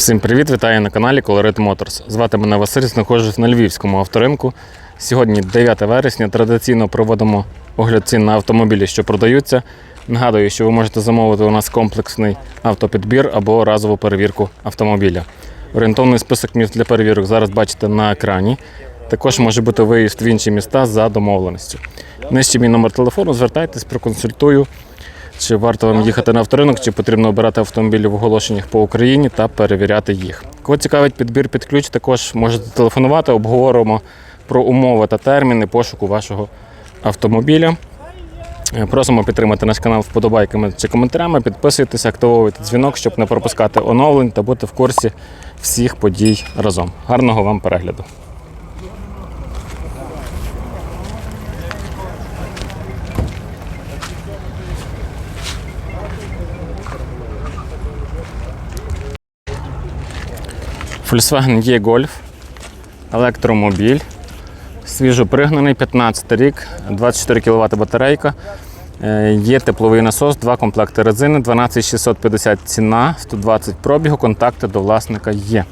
Всім привіт, вітаю на каналі Colorit Motors. Звати мене Василь, знаходжусь на Львівському авторинку. Сьогодні 9 вересня. Традиційно проводимо огляд цін на автомобілі, що продаються. Нагадую, що ви можете замовити у нас комплексний автопідбір або разову перевірку автомобіля. Орієнтовний список міст для перевірок зараз бачите на екрані. Також може бути виїзд в інші міста за домовленістю. Нижче мій номер телефону, звертайтесь, проконсультую. Чи варто вам їхати на авторинок, чи потрібно обирати автомобілі в оголошеннях по Україні та перевіряти їх. Кого цікавить підбір під ключ, також можете телефонувати, обговоримо про умови та терміни пошуку вашого автомобіля. Е, Просимо підтримати наш канал вподобайками чи коментарями. Підписуйтесь, активовуйте дзвінок, щоб не пропускати оновлень та бути в курсі всіх подій разом. Гарного вам перегляду! Volkswagen E-Golf, електромобіль, свіжопригнаний, 15 рік, 24 кВт батарейка. Е, Є тепловий насос, два комплекти резини, 12650 ціна, 120 пробігу, контакти до власника є.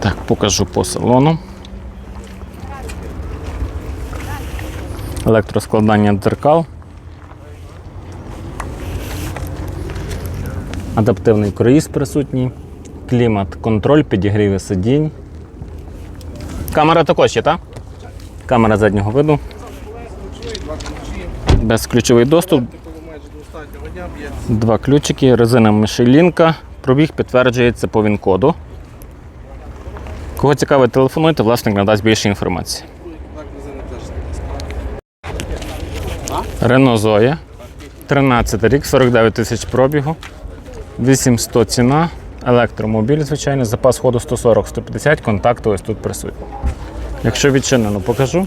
Так, покажу по салону. Електроскладання дзеркал. Адаптивний круїз присутній, клімат, контроль, підігріви сидінь. Камера також є, так? Камера заднього виду. Безключовий доступ. Два ключики, резина Мишелінка. Пробіг підтверджується по ВІН-коду. Кого цікавить, телефонуйте, власник надасть більше інформації. Рено Зоя. 13 рік, 49 тисяч пробігу. 800 ціна, електромобіль, звичайно, запас ходу 140-150, контакти ось тут присутні. Якщо відчинено, покажу.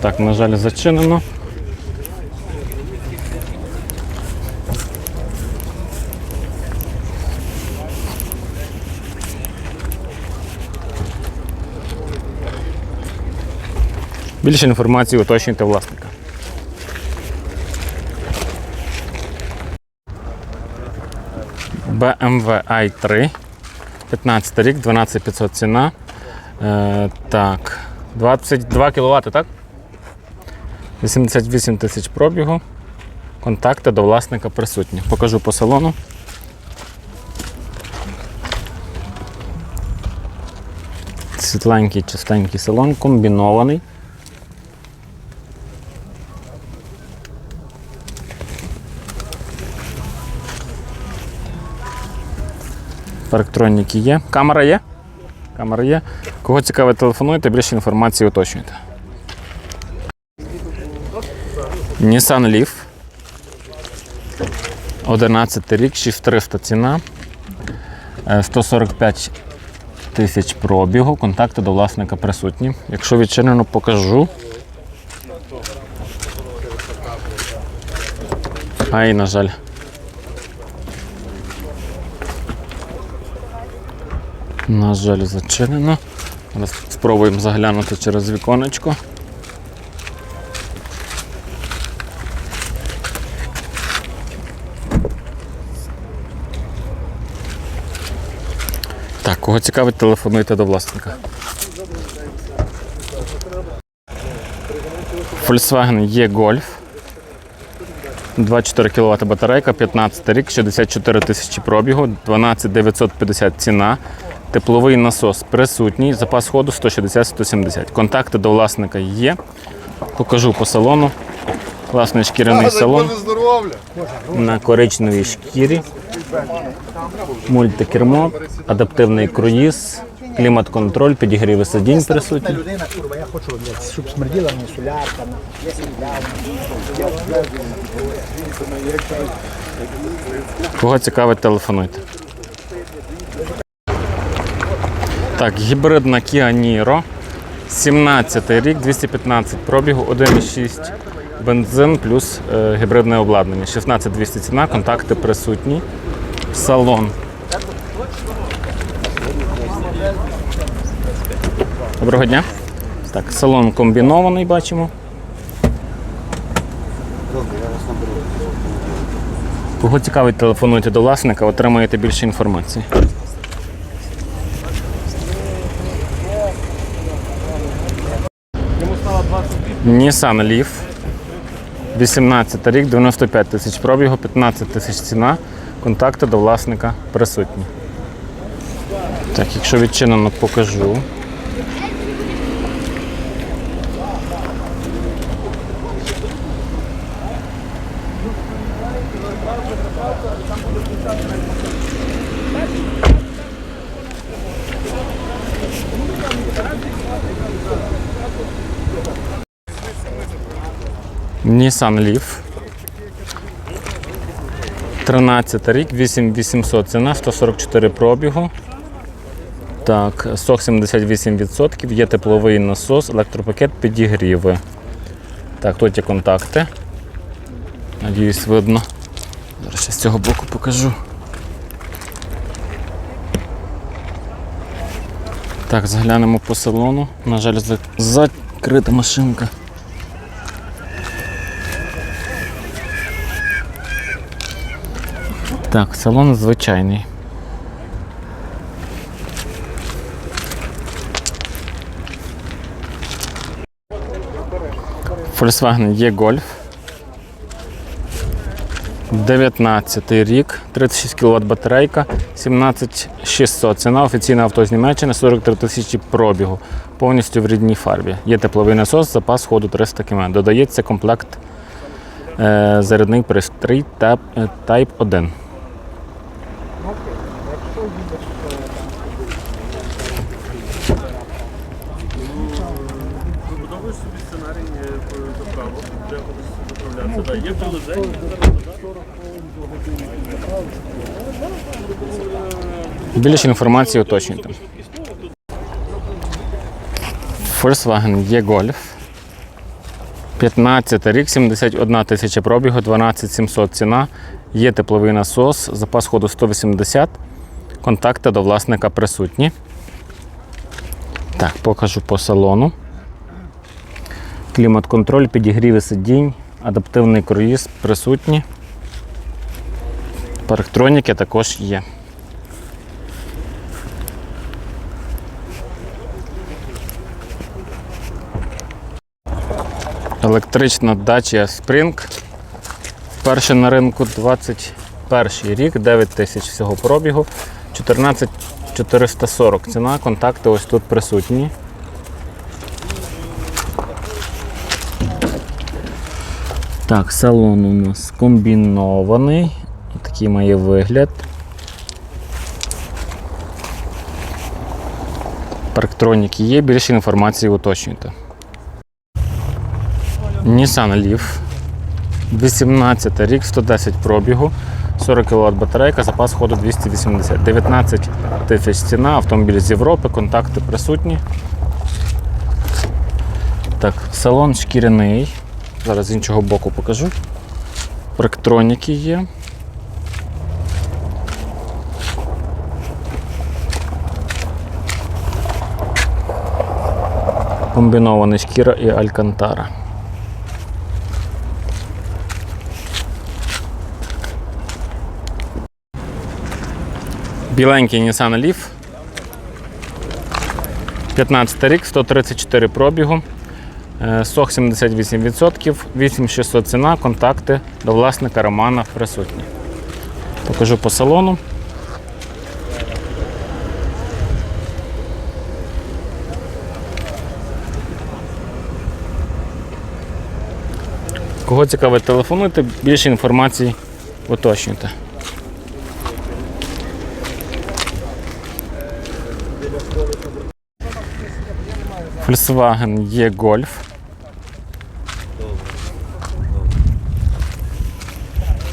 Так, на жаль, зачинено. Більше інформації уточнюйте власника. BMW i3, 15 рік, 12500 ціна. Е, так, 22 кВт, так? 88 тисяч пробігу. Контакти до власника присутні. Покажу по салону. Світленький, чистенький салон, комбінований. Парктроніки є. Камера є? Камера є. Кого цікавить, телефонуйте, більше інформації уточнюйте. Nissan Leaf. 11 рік, 6300 ціна. Е, 145 тисяч пробігу. Контакти до власника присутні. Якщо відчинено, покажу. Ай, на жаль. На жаль, зачинено. Зараз спробуємо заглянути через віконечко. Так, кого цікавить, телефонуйте до власника. Volkswagen E-Golf. 24 кВт батарейка, 15 рік, 64 тисячі пробігу, 12 950 ціна. Тепловий насос присутній, запас ходу 160-170. Контакти до власника є. Покажу по салону. Класний шкіряний салон на коричневій шкірі. Мультикермо, адаптивний круїз, клімат-контроль, підігріви сидінь присутні. щоб смерділа мені солярка. Кого цікавить, телефонуйте. Так, гібридна Kia Niro. 17 рік, 215 пробігу, 1,6 бензин плюс е, гібридне обладнання. 16 200 ціна, контакти присутні. Салон. Доброго дня. Так, салон комбінований бачимо. Кого цікавить, телефонуйте до власника, отримаєте більше інформації. Nissan Leaf. 18 рік, 95 тисяч пробігу, 15 тисяч ціна. Контакти до власника присутні. Так, якщо відчинено, покажу. Nissan Leaf. 13 рік, 8800 ціна, 144 пробігу. Так, сок 78%, є тепловий насос, електропакет, підігріви. Так, тут є контакти. Надіюсь, видно. Зараз ще з цього боку покажу. Так, заглянемо по салону. На жаль, закрита машинка. Так, салон звичайний. Volkswagen E-Golf. 19 рік, 36 кВт батарейка, 17600. Ціна офіційна авто з Німеччини, 43 тисячі пробігу. Повністю в рідній фарбі. Є тепловий насос, запас ходу 300 км. Додається комплект е, зарядний пристрій е, Type 1. Будовуєш собі сценарій е, заправок, де будеш заправлятися. Да, Є приложення. Більше інформації уточнюйте. Volkswagen E-Golf. 15 рік, 71 тисяча пробігу, 12 700 ціна. Є тепловий насос, запас ходу 180. Контакти до власника присутні. Так, покажу по салону. Клімат-контроль, підігріви сидінь, адаптивний круїз присутні. Парктроніки також є. Електрична дача Spring. Перша на ринку 21 рік, 9 тисяч всього пробігу, 14 440 ціна, контакти ось тут присутні. Так, салон у нас комбінований. Такий має вигляд. Парктроніки є, більше інформації уточнюйте. Nissan Leaf. 18 рік, 110 пробігу, 40 кВт батарейка, запас ходу 280. 19 тисяч ціна, автомобіль з Європи, контакти присутні. Так, салон шкіряний. Зараз з іншого боку покажу. Парктроніки є. Комбінований шкіра і алькантара. Біленький Nissan Leaf. 15 рік, 134 пробігу. Сох 78%, 8600 ціна, контакти до власника Романа присутні. Покажу по салону. Кого цікавить, телефонуйте, більше інформації уточнюйте. Volkswagen є e Golf.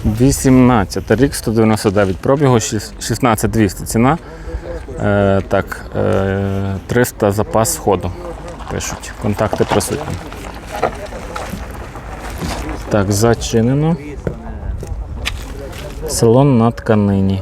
18 рік, 199 пробігу, 16200 ціна. Е, Так, е, 300 запас ходу. Пишуть. Контакти присутні. Так, зачинено. Салон на тканині.